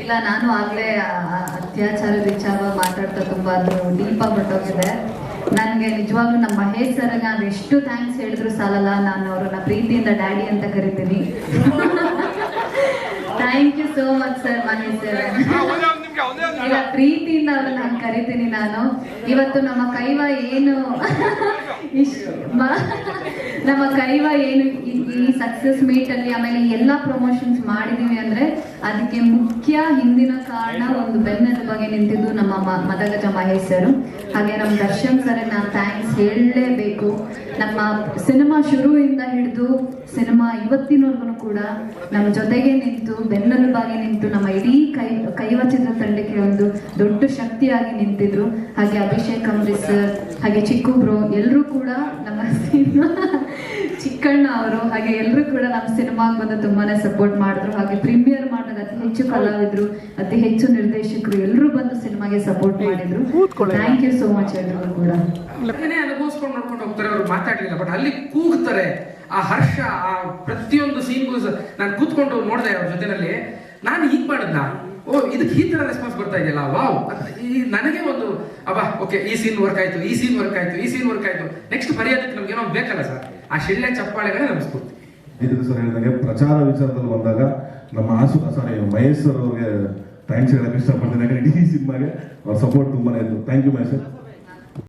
ಇಲ್ಲ ನಾನು ಆಗ್ಲೇ ಅತ್ಯಾಚಾರ ಅತ್ಯಾಚಾರದ ವಿಚಾರ ಮಾತಾಡ್ತಾ ತುಂಬಾ ಅದು ಡೀಪ್ ಆಗಿ ನನ್ಗೆ ನನಗೆ ನಿಜವಾಗ್ಲೂ ನಮ್ಮ ಮಹೇಶ್ ಸರ್ಗೆ ನಾನು ಎಷ್ಟು ಥ್ಯಾಂಕ್ಸ್ ಹೇಳಿದ್ರು ಸಾಲಲ್ಲ. ನಾನು ಅವ್ರನ್ನ ಪ್ರೀತಿಯಿಂದ ಡ್ಯಾಡಿ ಅಂತ ಕರಿತೀನಿ. Thank you so much sir Mahesh sir. ಇಲ್ಲ ಪ್ರೀತಿಯಿಂದ ಅವ್ರನ್ನ ನಾನು ಕರಿತೀನಿ ನಾನು. ಇವತ್ತು ನಮ್ಮ ಕೈವ ಏನು ನಮ್ಮ ಕೈವ ಏನು ಈ- ಸಕ್ಸಸ್ ಮೀಟ್ ಅಲ್ಲಿ ಆಮೇಲೆ ಎಲ್ಲ ಪ್ರಮೋಷನ್ಸ್ ಮಾಡಿದೀವಿ ಅಂದ್ರೆ ಅದಕ್ಕೆ ಮುಖ್ಯ ಹಿಂದಿನ ಕಾರಣ ಒಂದು ಬೆನ್ನೆಲುಬಾಗಿ ನಿಂತಿದ್ದು ನಮ್ಮ ಮದಗಜ ಮಹೇಶ್ ಸರ್. ಹಾಗೆ ನಮ್ಮ ದರ್ಶನ್ ಸರ್ ಥ್ಯಾಂಕ್ಸ್ ಹೇಳಲೇಬೇಕು. ನಮ್ಮ ಸಿನಿಮಾ ಶುರುವಿಂದ ಹಿಡಿದು ಸಿನಿಮಾ ಇವತ್ತಿನವರೆಗೂ ಕೂಡ ನಮ್ಮ ಜೊತೆಗೆ ನಿಂತು ಬೆನ್ನೆಲುಬಾಗಿ ನಿಂತು ನಮ್ಮ ಇಡೀ ಕೈ ತಂಡಕ್ಕೆ ಒಂದು ದೊಡ್ಡ ಶಕ್ತಿಯಾಗಿ ನಿಂತಿದ್ರು. ಹಾಗೆ ಅಭಿಷೇಕ್ ಅಂಬರೀಶ್ ಸರ್ ಹಾಗೆ ಚಿಕ್ಕು ಬ್ರೋ ಎಲ್ಲರೂ ಕೂಡ ನಮ್ಮ ಸಿನಿಮಾ ಚಿಕ್ಕಣ್ಣ ಅವರು ಹಾಗೆ ಎಲ್ಲರೂ ಕೂಡ ನಮ್ಮ ಸಿನಿಮಾಗೆ ಬಂದು ತುಂಬಾನೇ ಸಪೋರ್ಟ್ ಮಾಡಿದ್ರು. ಹಾಗೆ ಪ್ರೀಮಿಯರ್ ಮಾಡಿದಾಗ ಅತಿ ಹೆಚ್ಚು ಕಲಾವಿದ್ರು ಅತಿ ಹೆಚ್ಚು ನಿರ್ದೇಶಕರು ಎಲ್ಲರೂ ಬಂದು ಸಿನಿಮಾಗೆ ಸಪೋರ್ಟ್ ಮಾಡಿದ್ರು. ಥ್ಯಾಂಕ್ ಯು ಸೋ ಮಚ್ ಎಲ್ಲರೂ ಕೂಡ. ಅನುಭವಿಸ್ಕೊಂಡು ನೋಡ್ಕೊಂಡು ಹೋಗ್ತಾರೆ ಅವ್ರು ಮಾತಾಡ್ಲಿಲ್ಲ ಬಟ್ ಅಲ್ಲಿ ಕೂಗ್ತಾರೆ. ಆ ಹರ್ಷ ಆ ಪ್ರತಿಯೊಂದು ಸೀನ್ಗೂ ನಾನು ಕೂತ್ಕೊಂಡು ನೋಡಿದೆ ಅವ್ರ ಜೊತೆನಲ್ಲಿ. ನಾನು ಹೀಗ್ ಮಾಡಿದ್ನ? ಓ ಇದಕ್ಕೆ ಈ ತರ ರೆಸ್ಪಾನ್ಸ್ ಬರ್ತಾ ಇದೆಯಲ್ಲ? ವಾವ್. ಈ ನನಗೆ ಒಂದು, ಅಬ್ಬಾ ಓಕೆ ಈ ಸೀನ್ ವರ್ಕ್ ಆಯ್ತು, ಈ ಸೀನ್ ವರ್ಕ್ ಆಯ್ತು, ಈ ಸೀನ್ ವರ್ಕ್ ಆಯ್ತು. ನೆಕ್ಸ್ಟ್ ಬರೆಯೋದಕ್ಕೆ ನಮ್ಗೆ ಏನೋ ಬೇಕಲ್ಲ ಸರ್ ಆ ಶಿಳ್ಳೆ ಚಪ್ಪಾಳೆಗಳೇ ನಮ್ಮ ಸ್ಫೂರ್ತಿ. ಇದ್ರ ಸರ್ ಹೇಳಿದಂಗೆ ಪ್ರಚಾರ ವಿಚಾರದಲ್ಲಿ ಬಂದಾಗ ನಮ್ಮ ಆಸು ಸಾರಿ ಮಹೇಶ್ ಅವ್ರಿಗೆ ಥ್ಯಾಂಕ್ಸ್ ಹೇಳಕ್ಕೆ ಇಷ್ಟಪಡ್ತೀನಿ. ಯಾಕಂದ್ರೆ ಇಡೀ ಸಿನಿಮಾಗೆ ಅವ್ರ ಸಪೋರ್ಟ್ ತುಂಬಾನೇ ಇತ್ತು. Thank you Mahesh